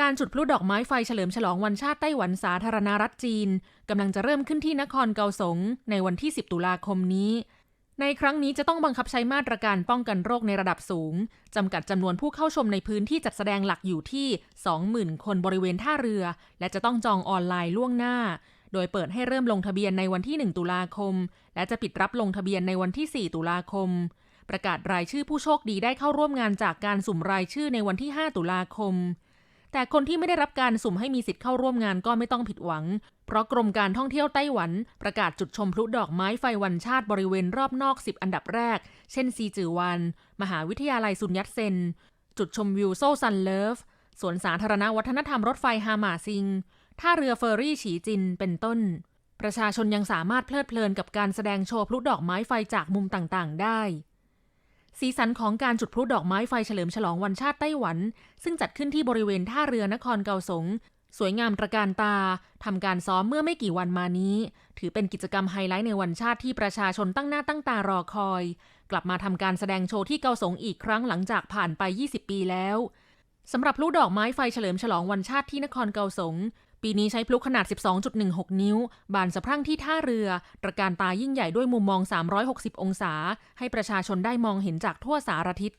การจุดพลุดอกไม้ไฟเฉลิมฉลองวันชาติไต้หวันสาธารณรัฐจีนกำลังจะเริ่มขึ้นที่นครเกาสงในวันที่ 10 ตุลาคมนี้ ในครั้งนี้จะต้องบังคับใช้มาตรการป้องกันโรคในระดับสูงจำกัดจำนวนผู้เข้าชมในพื้นที่จัดแสดงหลักอยู่ที่ 20,000 คนบริเวณท่าเรือ และจะต้องจองออนไลน์ล่วงหน้า โดยเปิดให้เริ่มลงทะเบียนในวันที่ 1 ตุลาคม และจะปิดรับลงทะเบียนในวันที่ 4 ตุลาคม ประกาศรายชื่อผู้โชคดีได้เข้าร่วมงานจากการสุ่มรายชื่อในวันที่ 5 ตุลาคม แต่คนที่ไม่ได้รับการสุ่มให้มีสิทธิ์เข้าร่วมงานก็ไม่ต้องผิดหวัง เพราะกรมการท่องเที่ยวไต้หวัน ประกาศจุดชมพลุดอกไม้ไฟวันชาติบริเวณรอบนอก 10 อันดับแรก เช่นซีจือวัน มหาวิทยาลัยซุนยัตเซน จุดชมวิวโซซันเลิฟ สวนสาธารณวัฒนธรรมรถไฟฮามาซิง ท่าเรือเฟอร์รี่ฉีจิน เป็นต้น ประชาชนยังสามารถเพลิดเพลินกับการแสดงโชว์พลุดอกไม้ไฟจากมุมต่างๆ ได้ สีสันของการจุดพลุดอกไม้ไฟเฉลิมฉลองวันชาติไต้หวัน ซึ่งจัดขึ้นที่บริเวณท่าเรือนครเกาสง สวยงามตระการตา ทำการซ้อมเมื่อไม่กี่วันมานี้ ถือเป็นกิจกรรมไฮไลท์ในวันชาติที่ประชาชนตั้งหน้าตั้งตารอคอย กลับมาทำการแสดงโชว์ที่เกาสงอีกครั้งหลังจากผ่านไป 20 ปีแล้วสำหรับพลุดอกไม้ไฟเฉลิมฉลองวันชาติที่นครเกาสง ปีนี้ใช้พลุขนาด 12.16 นิ้ว บานสะพรั่งที่ท่าเรือ ประการตายิ่งใหญ่ด้วยมุมมอง 360 องศา ให้ประชาชนได้มองเห็นจากทั่วสารทิศ